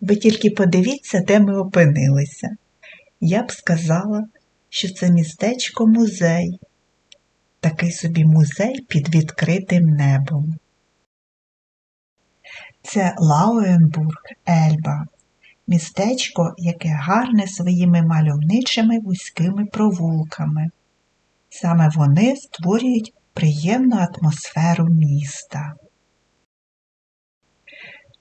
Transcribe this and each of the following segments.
Ви тільки подивіться, де ми опинилися. Я б сказала, що це містечко музей. Такий собі музей під відкритим небом. Це Лауенбург Ельба, містечко, яке гарне своїми мальовничими вузькими провулками. Саме вони створюють приємну атмосферу міста.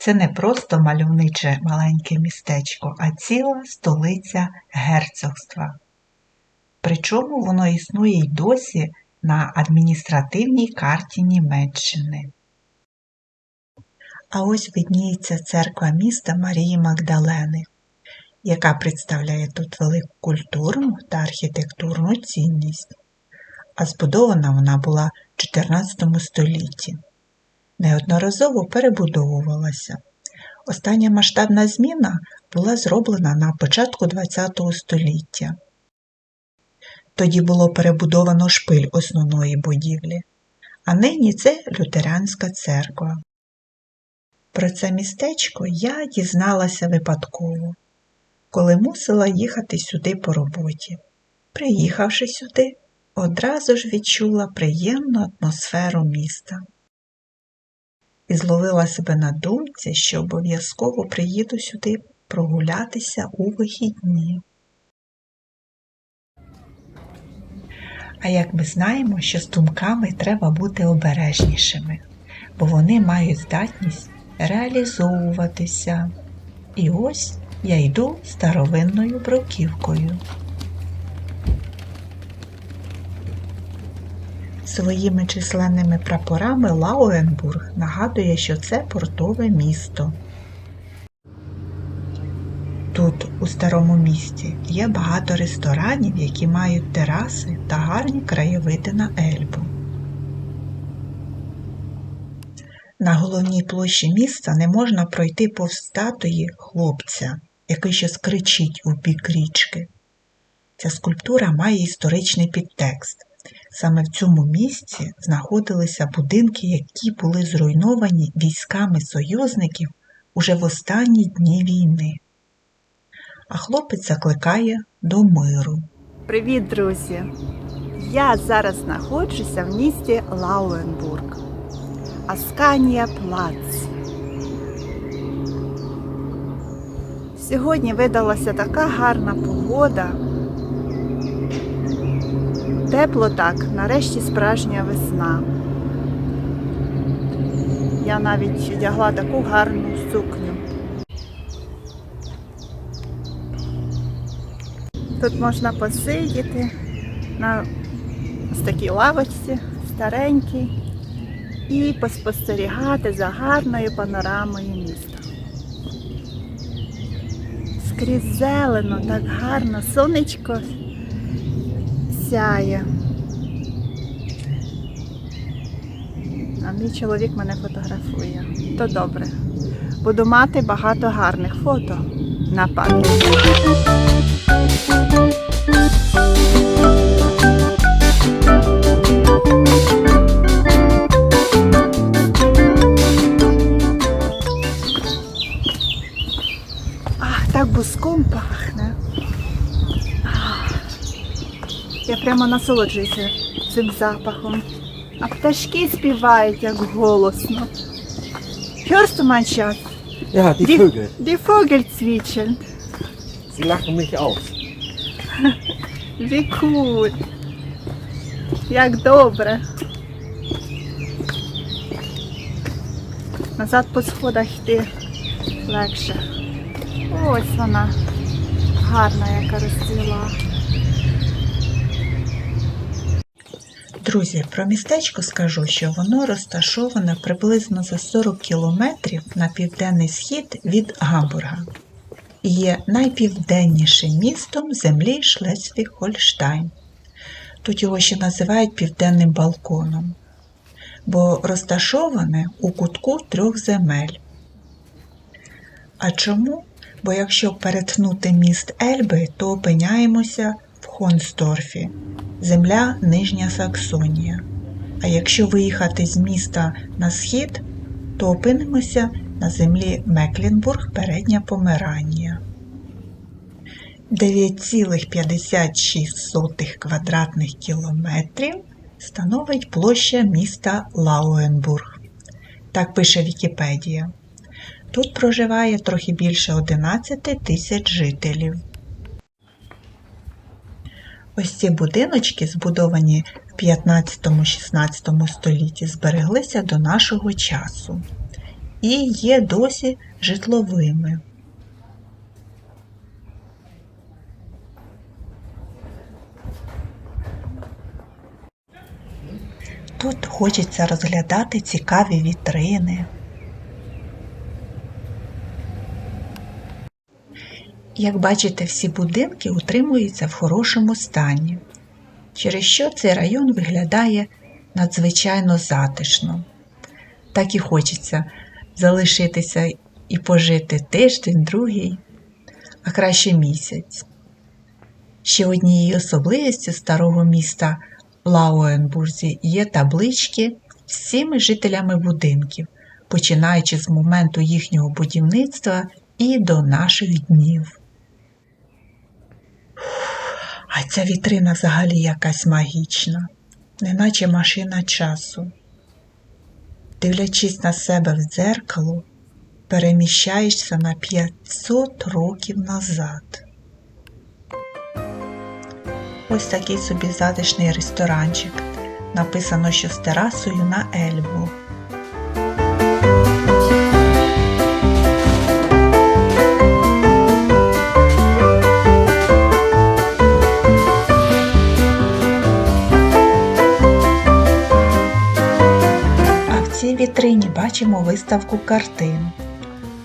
Це не просто мальовниче маленьке містечко, а ціла столиця герцогства. Причому воно існує й досі на адміністративній карті Німеччини. А ось видніється церква міста Марії Магдалени, яка представляє тут велику культурну та архітектурну цінність, а збудована вона була в 14 столітті. Неодноразово перебудовувалася. Остання масштабна зміна була зроблена на початку ХХ століття. Тоді було перебудовано шпиль основної будівлі, а нині це лютеранська церква. Про це містечко я дізналася випадково, коли мусила їхати сюди по роботі. Приїхавши сюди, одразу ж відчула приємну атмосферу міста і зловила себе на думці, що обов'язково приїду сюди прогулятися у вихідні. А як ми знаємо, що з думками треба бути обережнішими, бо вони мають здатність реалізовуватися. І ось я йду старовинною бруківкою. Своїми численними прапорами Лауенбург нагадує, що це портове місто. Тут, у старому місті, є багато ресторанів, які мають тераси та гарні краєвиди на Ельбу. На головній площі міста не можна пройти повз статуї хлопця, який щось кричить у бік річки. Ця скульптура має історичний підтекст. Саме в цьому місці знаходилися будинки, які були зруйновані військами союзників уже в останні дні війни. А хлопець закликає до миру. Привіт, друзі! Я зараз знаходжуся в місті Лауенбург, Асканія Плац. Сьогодні видалася така гарна погода. Тепло так, нарешті справжня весна. Я навіть одягла таку гарну сукню. Тут можна посидіти на ось такій лавочці старенькій і поспостерігати за гарною панорамою міста. Скрізь зелено, так гарно, сонечко сяє. А мій чоловік мене фотографує. То добре. Буду мати багато гарних фото на пам'ять. Прямо насолоджуюся цим запахом. А пташки співають як голосно. Hörst du mein Schatz? Ja, die, Die- Vögel. Die Vögel zwitschern. Sie lachen mich aus. Wie cool. Як добре. Назад по сходах йти легше. Ось вона. Гарна, яка розцвіла. Друзі, про містечко скажу, що воно розташоване приблизно за 40 кілометрів на південний схід від Гамбурга і є найпівденнішим містом землі Шлесвіг-Хольштайн. Тут його ще називають Південним балконом, бо розташоване у кутку трьох земель. А чому? Бо якщо перетнути міст Ельби, то опиняємося в Хонсторфі, земля Нижня Саксонія. А якщо виїхати з міста на схід, то опинимося на землі Меклінбург передня Померанія. 9,56 квадратних кілометрів становить площа міста Лауенбург. Так пише Вікіпедія. Тут проживає трохи більше 11 тисяч жителів. Ось ці будиночки, збудовані в 15-16 столітті, збереглися до нашого часу і є досі житловими. Тут хочеться розглядати цікаві вітрини. Як бачите, всі будинки утримуються в хорошому стані, через що цей район виглядає надзвичайно затишно. Так і хочеться залишитися і пожити тиждень, другий, а краще місяць. Ще однією особливістю старого міста Лауенбурзі є таблички всіми жителями будинків, починаючи з моменту їхнього будівництва і до наших днів. А ця вітрина взагалі якась магічна, неначе машина часу. Дивлячись на себе в дзеркало, переміщаєшся на 500 років назад. Ось такий собі затишний ресторанчик. Написано, що з терасою на Ельбу. Цій вітрині бачимо виставку картин,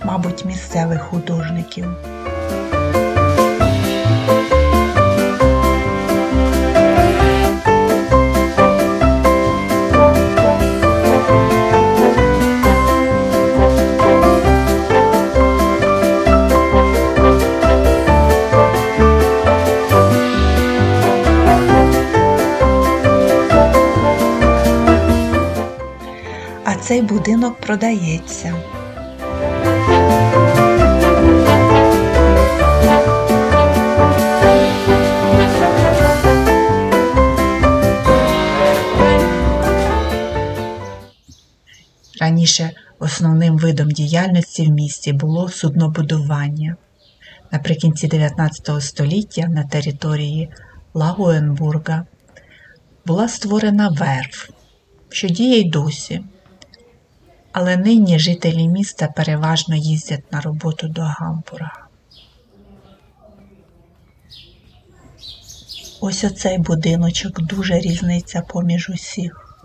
мабуть, місцевих художників. Цей будинок продається. Раніше основним видом діяльності в місті було суднобудування. Наприкінці 19 століття на території Лагуенбурга була створена верф, що діє й досі. Але нині жителі міста переважно їздять на роботу до Гамбурга. Ось оцей будиночок дуже різниця поміж усіх.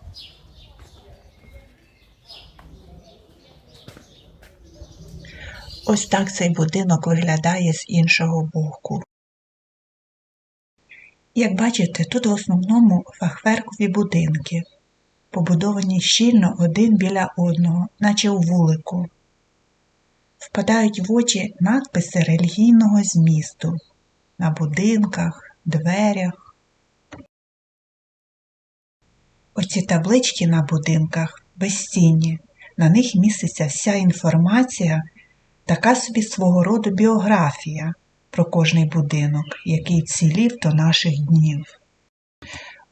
Ось так цей будинок виглядає з іншого боку. Як бачите, тут в основному фахверкові будинки, побудовані щільно один біля одного, наче у вулику. Впадають в очі надписи релігійного змісту на будинках, дверях. Оці таблички на будинках безцінні, на них міститься вся інформація, така собі свого роду біографія про кожний будинок, який цілів до наших днів.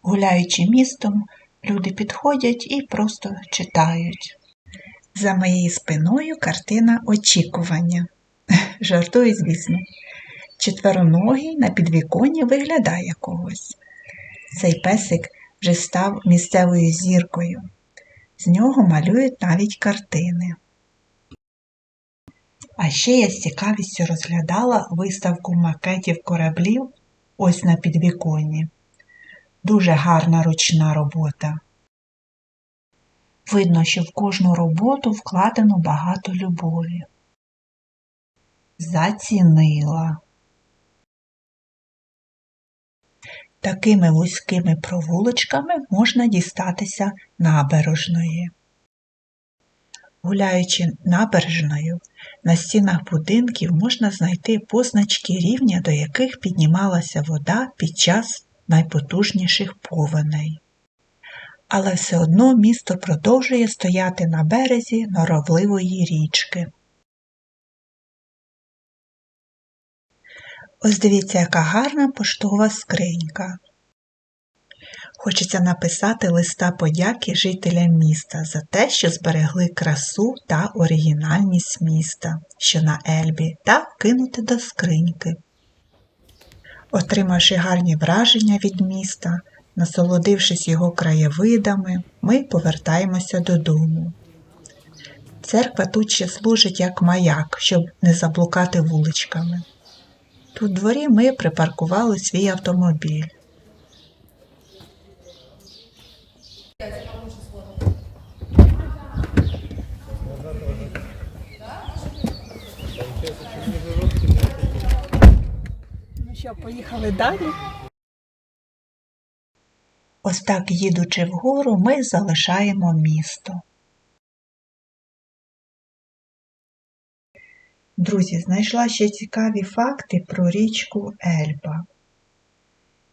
Гуляючи містом, люди підходять і просто читають. За моєю спиною картина очікування. Жартую, звісно. Четвероногий на підвіконні виглядає когось. Цей песик вже став місцевою зіркою. З нього малюють навіть картини. А ще я з цікавістю розглядала виставку макетів кораблів ось на підвіконні. Дуже гарна ручна робота. Видно, що в кожну роботу вкладено багато любові. Зацінила. Такими вузькими провулочками можна дістатися набережної. Гуляючи набережною, на стінах будинків можна знайти позначки рівня, до яких піднімалася вода під час найпотужніших повеней. Але все одно місто продовжує стояти на березі норовливої річки. Ось дивіться, яка гарна поштова скринька. Хочеться написати листа подяки жителям міста за те, що зберегли красу та оригінальність міста, що на Ельбі, та кинути до скриньки. Отримавши гарні враження від міста, насолодившись його краєвидами, ми повертаємося додому. Церква тут ще служить як маяк, щоб не заблукати вуличками. Тут дворі ми припаркували свій автомобіль. Ну що, поїхали далі? Ось так, їдучи вгору, ми залишаємо місто. Друзі, знайшла ще цікаві факти про річку Ельба.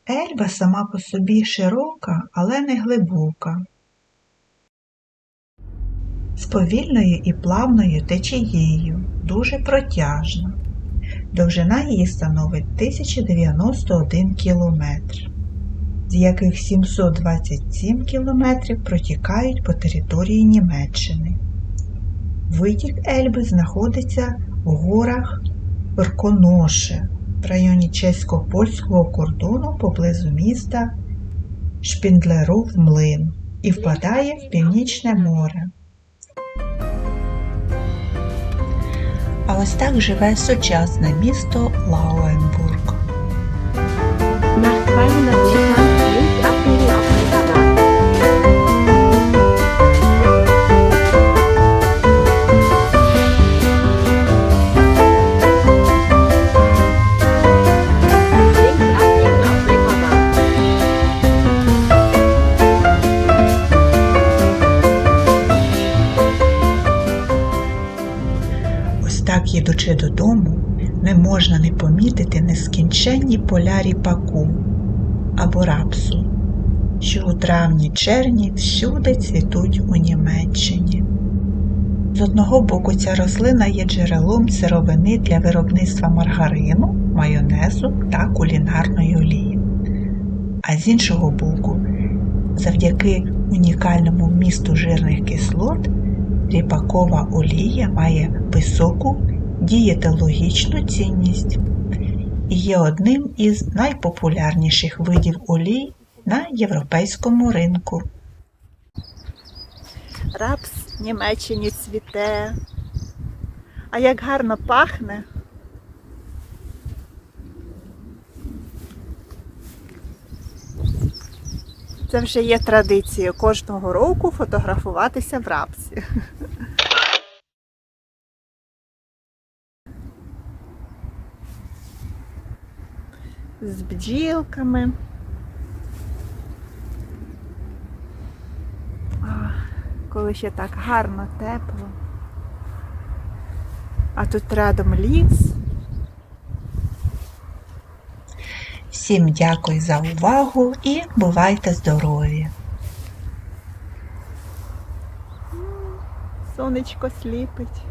Ельба сама по собі широка, але не глибока. З повільною і плавною течією, дуже протяжна. Довжина її становить 1091 кілометр з яких 727 кілометрів протікають по території Німеччини. Витік Ельби знаходиться в горах Рконоше в районі чесько-польського кордону поблизу міста Шпіндлеров Млин і впадає в Північне море. А ось так живе сучасне місто Лауенбург. Можна не помітити нескінченні поля ріпаку або рапсу, що у травні-червні всюди цвітуть у Німеччині. З одного боку, ця рослина є джерелом сировини для виробництва маргарину, майонезу та кулінарної олії. А з іншого боку, завдяки унікальному вмісту жирних кислот Ріпакова олія має високу дієтологічну цінність і є одним із найпопулярніших видів олій на європейському ринку. Рапс в Німеччині цвіте. А як гарно пахне. Це вже є традицією кожного року фотографуватися в рапсі. З бджілками. Коли ще так гарно, тепло. А тут рядом ліс. Всім дякую за увагу і бувайте здорові! Сонечко сліпить.